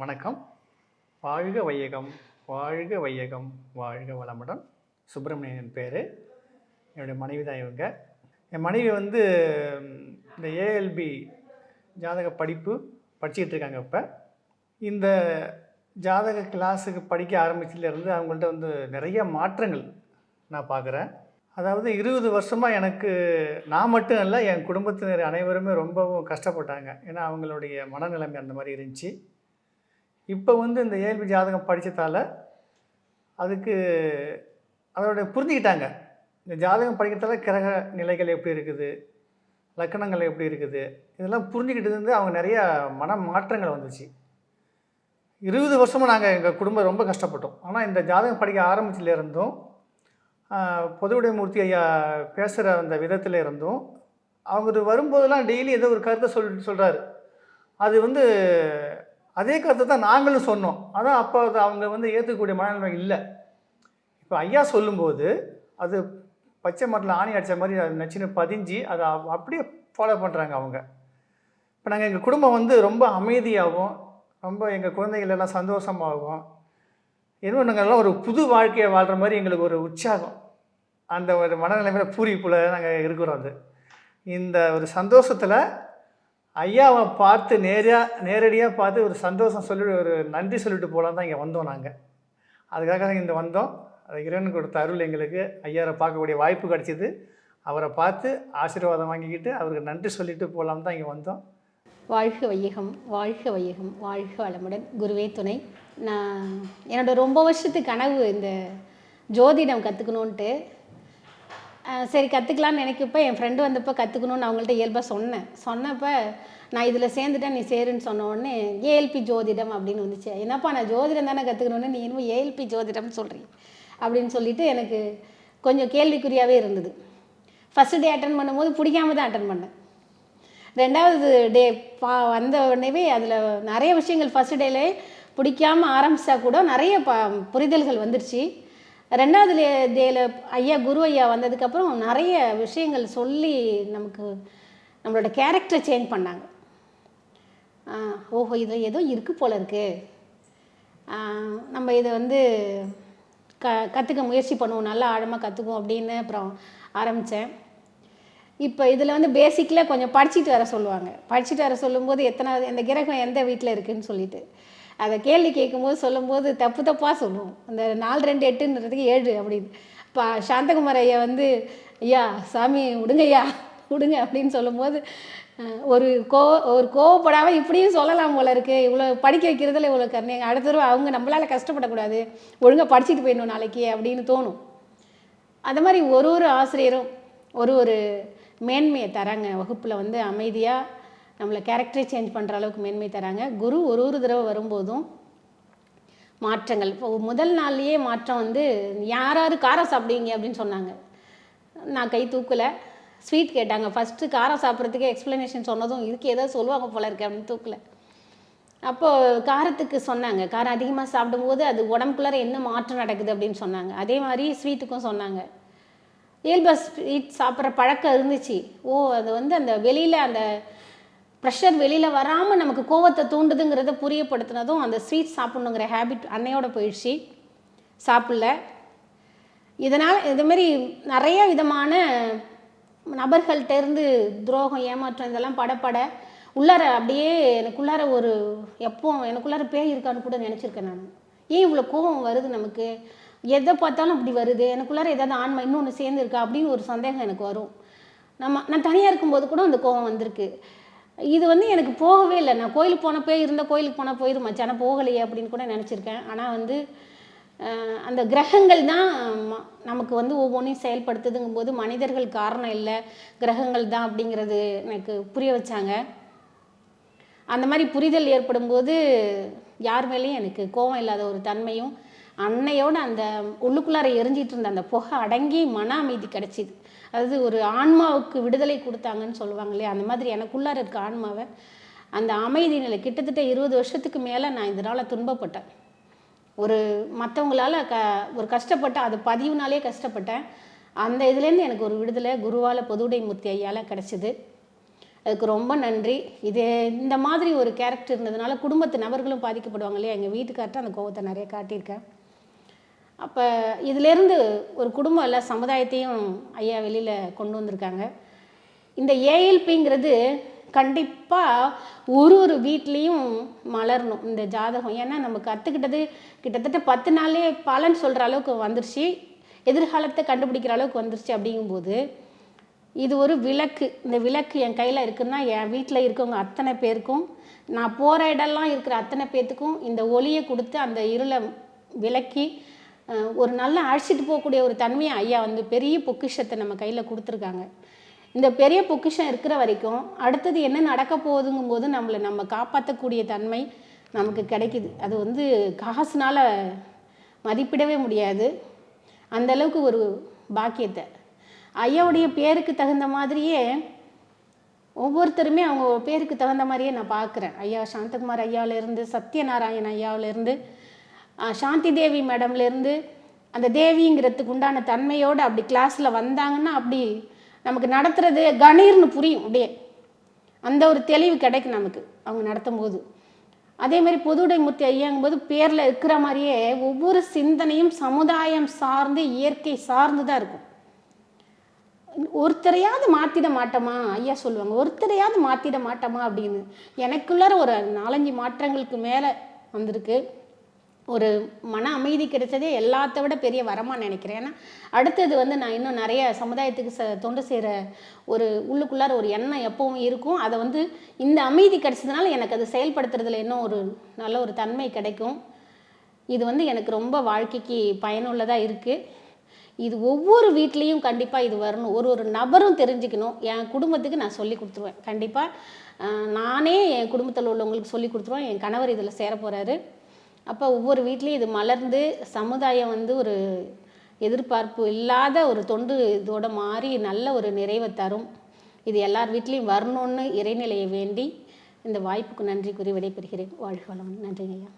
வணக்கம். வாழ்க வையகம் வாழ்க வையகம் வாழ்க வளமுடன். சுப்பிரமணியன் பேர். என்னுடைய மனைவி தான் இவங்க. என் மனைவி வந்து இந்த ஏஎல்பி ஜாதக படிப்பு படிச்சுக்கிட்டு இருக்காங்க இப்போ. இந்த ஜாதக கிளாஸுக்கு படிக்க ஆரம்பிச்சதுலேருந்து அவங்கள்ட்ட வந்து நிறைய மாற்றங்கள் நான் பார்க்குறேன் அதாவது இருபது வருஷமாக எனக்கு நான் மட்டும் இல்லை என் குடும்பத்தினர் அனைவருமே ரொம்பவும் கஷ்டப்பட்டாங்க. ஏன்னா அவங்களுடைய மனநிலைமை அந்த மாதிரி இருந்துச்சு. இப்போ வந்து இந்த ஏஎல்பி ஜாதகம் படித்ததால அதுக்கு அதோட புரிஞ்சுக்கிட்டாங்க. இந்த ஜாதகம் படிக்கிறதால கிரக நிலைகள் எப்படி இருக்குது? லக்கணங்கள் எப்படி இருக்குது? இதெல்லாம் புரிஞ்சுக்கிட்டு இருந்து அவங்க நிறைய மன மாற்றங்கள் வந்துச்சு. இருபது வருஷமாக நாங்கள் எங்கள் குடும்பம் ரொம்ப கஷ்டப்பட்டோம். ஆனால் இந்த ஜாதகம் படிக்க ஆரம்பிச்சில இருந்தும் பொதுவுடைய மூர்த்தி ஐயா பேசுகிற அந்த விதத்தில் இருந்தும் அவங்க வரும்போதெல்லாம் டெய்லி ஏதோ ஒரு கருத்தை சொல் சொல்கிறாரு அது வந்து அதே கருத்தை தான் நாங்களும் சொன்னோம். அதான் அப்போ அவங்க வந்து ஏற்றுக்கக்கூடிய மனநிலைமை இல்லை. இப்போ ஐயா சொல்லும்போது அது பச்சை மரத்தில் ஆணி அடித்த மாதிரி அது நச்சுன்னு பதிஞ்சு அதை அப்படியே ஃபாலோ பண்ணுறாங்க அவங்க. இப்போ நாங்கள் எங்கள் குடும்பம் வந்து ரொம்ப அமைதியாகவும் ரொம்ப எங்கள் குழந்தைகள் எல்லாம் சந்தோஷமாகவும் இன்னும் நாங்கள்லாம் ஒரு புது வாழ்க்கையை வாழ்கிற மாதிரி எங்களுக்கு ஒரு உற்சாகம். அந்த ஒரு மனநிலைமையில் பூரிப்புல நாங்கள் இருக்கிறோம் அது. இந்த ஒரு சந்தோஷத்தில் ஐயாவை பார்த்து நேராக நேரடியாக பார்த்து ஒரு சந்தோஷம் சொல்லி ஒரு நன்றி சொல்லிட்டு போகலாம் தான் இங்கே வந்தோம் நாங்கள் அதுக்காக தான் இங்கே வந்தோம். அது இறைவன் கொடுத்த அருள் எங்களுக்கு. ஐயாவை பார்க்கக்கூடிய வாய்ப்பு கிடச்சிது. அவரை பார்த்து ஆசீர்வாதம் வாங்கிக்கிட்டு அவருக்கு நன்றி சொல்லிட்டு போகலாம் தான் இங்கே வந்தோம். வாழ்க வையகம் வாழ்க வையகம் வாழ்க வளமுடன். குருவே துணை. நான் என்னோடய ரொம்ப வருஷத்து கனவு இந்த ஜோதிடம் கற்றுக்கணுன்ட்டு சரி கற்றுக்கலான்னு நினைக்கப்போ என் ஃப்ரெண்டு வந்தப்போ கற்றுக்கணுன்னு அவங்கள்ட்ட இயல்பாக சொன்னேன். சொன்னப்போ நான் இதில் சேர்ந்துட்டேன் நீ சேருன்னு சொன்ன உடனே ஏஎல்பி ஜோதிடம் அப்படின்னு வந்துச்சு. என்னப்பா நான் ஜோதிடம் தானே கற்றுக்கணுன்னு நீ இன்னும் ஏஎல்பி ஜோதிடம்னு சொல்கிறீ அப்படின்னு சொல்லிட்டு எனக்கு கொஞ்சம் கேள்விக்குறியாகவே இருந்தது. ஃபஸ்ட்டு டே அட்டன் பண்ணும்போது பிடிக்காம தான் அட்டன் பண்ணேன். ரெண்டாவது டே பா வந்த உடனேவே அதில் நிறைய விஷயங்கள் ஃபஸ்ட் டேலே பிடிக்காம ஆரம்பித்தா கூட நிறைய ப புரிதல்கள் வந்துருச்சு. ரெண்டாவது டேயில் ஐயா குரு ஐயா வந்ததுக்கப்புறம் நிறைய விஷயங்கள் சொல்லி நமக்கு நம்மளோட கேரக்டரை சேஞ்ச் பண்ணாங்க. ஓஹோ இதில் ஏதோ இருக்குது போல இருக்கு. நம்ம இதை வந்து க கற்றுக்க முயற்சி பண்ணுவோம் நல்லா ஆழமாக கற்றுக்குவோம் அப்படின்னு அப்புறம் ஆரம்பித்தேன் இப்போ இதில் வந்து பேசிக்கில் கொஞ்சம் படிச்சுட்டு வர சொல்லுவாங்க. படிச்சுட்டு வர சொல்லும்போது எத்தனாவது இந்த கிரகம் எந்த வீட்டில் இருக்குதுன்னு சொல்லிட்டு. அதை கேள்வி கேட்கும்போது சொல்லும்போது தப்பு தப்பாக சொல்லுவோம். அந்த நாலு ரெண்டு எட்டுன்றதுக்கு ஏழு அப்படின்னு. இப்போ சாந்தகுமார் ஐயா வந்து ஐயா சாமி விடுங்க ஐயா விடுங்க அப்படின்னு சொல்லும்போது ஒரு கோ ஒரு கோவப்படாமல் இப்படியும் சொல்லலாம் போல இருக்கு. இவ்வளோ படிக்க வைக்கிறதுல இவ்வளோ கருணைங்க அடுத்த தடவை அவங்க நம்மளால் கஷ்டப்படக்கூடாது. ஒழுங்காக படிச்சுட்டு போயிடணும் நாளைக்கு அப்படின்னு தோணும். அந்த மாதிரி ஒரு ஒரு ஆசிரியரும் ஒரு ஒரு மேன்மையை தராங்க. வகுப்பில் வந்து அமைதியாக நம்மளை கேரக்டரை சேஞ்ச் பண்ணுற அளவுக்கு மேன்மை தராங்க. குரு ஒரு ஒரு தடவை வரும்போதும் மாற்றங்கள். இப்போ முதல் நாள்லேயே மாற்றம் வந்து யார் யார் காரம் சாப்பிடுவீங்க? அப்படின்னு சொன்னாங்க. நான் கை தூக்கலை. ஸ்வீட் கேட்டாங்க. ஃபஸ்ட்டு காரம் சாப்பிட்றதுக்கே எக்ஸ்ப்ளனேஷன் சொன்னதும் இதுக்கு ஏதோ சொல்லுவாங்க போல இருக்கு அப்படின்னு தூக்கலை. அப்போது காரத்துக்கு சொன்னாங்க. காரம் அதிகமாக சாப்பிடும்போது அது உடம்புக்குள்ளார என்ன மாற்றம் நடக்குது அப்படின்னு சொன்னாங்க. அதே மாதிரி ஸ்வீட்டுக்கும் சொன்னாங்க. இயல்பா ஸ்வீட் சாப்பிட்ற பழக்கம் இருந்துச்சு. ஓ அது வந்து அந்த வெளியில் அந்த ப்ரெஷர் வெளியில் வராமல் நமக்கு கோவத்தை தூண்டுதுங்கிறத புரியப்படுத்தினதும் அந்த ஸ்வீட் சாப்பிட்ணுங்கிற ஹேபிட் அன்னையோட போயிடுச்சு. சாப்பிடல. இதனால் இதுமாரி நிறைய விதமான நபர்கள்ட்ட இருந்து துரோகம் ஏமாற்றம் இதெல்லாம் படப்பட உள்ளார அப்படியே எனக்குள்ளார ஒரு எப்போ எனக்குள்ளார பேய் இருக்கான்னு கூட நினச்சிருக்கேன் நான். ஏன் இவ்வளோ கோபம் வருது நமக்கு? எதை பார்த்தாலும் அப்படி வருது. எனக்குள்ளார ஏதாவது ஆன்மா இன்னொன்று சேர்ந்துருக்கா அப்படின்னு ஒரு சந்தேகம் எனக்கு வரும். நம்ம நான் தனியாக இருக்கும்போது கூட அந்த கோபம் வந்திருக்கு. இது வந்து எனக்கு போகவே இல்லை. நான் கோயிலுக்கு போனப்போ இருந்த கோயிலுக்கு போனால் போயிடும் மச்சான போகலையே அப்படின்னு கூட நினச்சிருக்கேன். ஆனால் வந்து அந்த கிரகங்கள் தான் ம- நமக்கு வந்து ஒவ்வொன்றையும் செயல்படுத்துதுங்கும் போது மனிதர்கள் காரணம் இல்லை. கிரகங்கள் தான் அப்படிங்கிறது எனக்கு புரிய வச்சாங்க. அந்த மாதிரி புரிதல் ஏற்படும் போது யார் மேலேயும் எனக்கு கோபம் இல்லாத ஒரு தன்மையும் அன்னையோட அந்த உள்ளுக்குள்ளார எரிஞ்சிட்டு இருந்த அந்த புகை அடங்கி மன அமைதி கிடச்சிது. அதாவது ஒரு ஆன்மாவுக்கு விடுதலை கொடுத்தாங்கன்னு சொல்லுவாங்க இல்லையா? அந்த மாதிரி எனக்குள்ளார இருக்க ஆன்மாவை அந்த அமைதி நிலை கிட்டத்தட்ட இருபது வருஷத்துக்கு மேலே நான் இதனால் துன்பப்பட்டேன். ஒரு மற்றவங்களால க ஒரு கஷ்டப்பட்டேன் அது பதிவுனாலே கஷ்டப்பட்டேன். அந்த இதுலேருந்து எனக்கு ஒரு விடுதலை குருவால் பொதுவுடை மூர்த்தி ஐயால் கிடச்சிது. அதுக்கு ரொம்ப நன்றி. இது இந்த மாதிரி ஒரு கேரக்டர் இருந்ததுனால குடும்பத்து நபர்களும் பாதிக்கப்படுவாங்க இல்லையா? எங்கள் வீட்டுக்கார்ட்ட அந்த கோவத்தை நிறைய காட்டியிருக்கேன். அப்போ இதிலேருந்து ஒரு குடும்பம் இல்லை சமுதாயத்தையும் ஐயா வெளியில் கொண்டு வந்திருக்காங்க. இந்த ஏஎல்பிங்கிறது கண்டிப்பாக ஒரு ஒரு வீட்லேயும் மலரணும் இந்த ஜாதகம். ஏன்னா நம்ம கற்றுக்கிட்டது கிட்டத்தட்ட பத்து நாள்லேயே பலன் சொல்கிற அளவுக்கு வந்துருச்சு. எதிர்காலத்தை கண்டுபிடிக்கிற அளவுக்கு வந்துருச்சு அப்படிங்கும்போது இது ஒரு விளக்கு. இந்த விளக்கு என் கையில் இருக்குன்னா என் வீட்டில் இருக்கவங்க அத்தனை பேருக்கும் நான் போகிற இடம்லாம் இருக்கிற அத்தனை பேர்த்துக்கும் இந்த ஒளியை கொடுத்து அந்த இருளை விளக்கி ஒரு நல்ல அழைச்சிட்டு போகக்கூடிய ஒரு தன்மையை ஐயா வந்து பெரிய பொக்கிஷத்தை நம்ம கையில் கொடுத்துருக்காங்க. இந்த பெரிய பொக்கிஷம் இருக்கிற வரைக்கும் அடுத்தது என்ன நடக்க போகுதுங்கும் போது நம்மளை நம்ம காப்பாற்றக்கூடிய தன்மை நமக்கு கிடைக்குது. அது வந்து காசுனால் மதிப்பிடவே முடியாது. அந்த அளவுக்கு ஒரு பாக்கியத்தை. ஐயாவுடைய பேருக்கு தகுந்த மாதிரியே ஒவ்வொருத்தருமே அவங்க பேருக்கு தகுந்த மாதிரியே நான் பார்க்குறேன் ஐயா சாந்தகுமார் ஐயாவிலேருந்து சத்யநாராயண ஐயாவிலேருந்து சாந்தி தேவி மேடம்லேருந்து அந்த தேவிங்கிறதுக்கு உண்டான தன்மையோடு அப்படி கிளாஸில் வந்தாங்கன்னா அப்படி நமக்கு நடத்துறது கணீர்னு புரியும் அப்படியே. அந்த ஒரு தெளிவு கிடைக்கும் நமக்கு அவங்க நடத்தும் போது அதே மாதிரி பொதுவுடைமூர்த்தி ஐயாங்கும்போது பேரில் இருக்கிற மாதிரியே ஒவ்வொரு சிந்தனையும் சமுதாயம் சார்ந்து இயற்கை சார்ந்து தான் இருக்கும். ஒருத்தரையாவது மாற்றிட மாட்டோமா? ஐயா சொல்லுவாங்க. ஒருத்தரையாவது மாற்றிட மாட்டோமா அப்படின்னு எனக்குள்ளார ஒரு நாலஞ்சு மாற்றங்களுக்கு மேலே வந்திருக்கு. ஒரு மன அமைதி கிடைச்சதே எல்லாத்த விட பெரிய வரமாக நினைக்கிறேன். ஏன்னா அடுத்தது வந்து நான் இன்னும் நிறைய சமுதாயத்துக்கு ச தொண்டு செய்கிற ஒரு உள்ளுக்குள்ளார ஒரு எண்ணம் எப்பவும் இருக்கும். அதை வந்து இந்த அமைதி கிடைச்சதுனால எனக்கு அது செயல்படுத்துறதுல இன்னும் ஒரு நல்ல ஒரு தன்மை கிடைக்கும். இது வந்து எனக்கு ரொம்ப வாழ்க்கைக்கு பயனுள்ளதாக இருக்குது இது ஒவ்வொரு வீட்லேயும் கண்டிப்பாக இது வரணும். ஒரு ஒரு நபரும் தெரிஞ்சுக்கணும். என் குடும்பத்துக்கு நான் சொல்லி கொடுத்துருவேன். கண்டிப்பாக நானே என் குடும்பத்தில் உள்ளவங்களுக்கு சொல்லி கொடுத்துருவேன். என் கணவர் இதில் சேர போகிறாரு அப்போ ஒவ்வொரு வீட்லேயும் இது மலர்ந்து சமுதாயம் வந்து ஒரு எதிர்பார்ப்பு இல்லாத ஒரு தொண்டு இதோட மாறி நல்ல ஒரு நிறைவை தரும். இது எல்லார் வீட்லேயும் வரணும்னு இறைநிலையை வேண்டி இந்த வாய்ப்புக்கு நன்றி கூறி விடைபெறுகிறேன். வாழ்க வளம் நன்றிங்க ஐயா.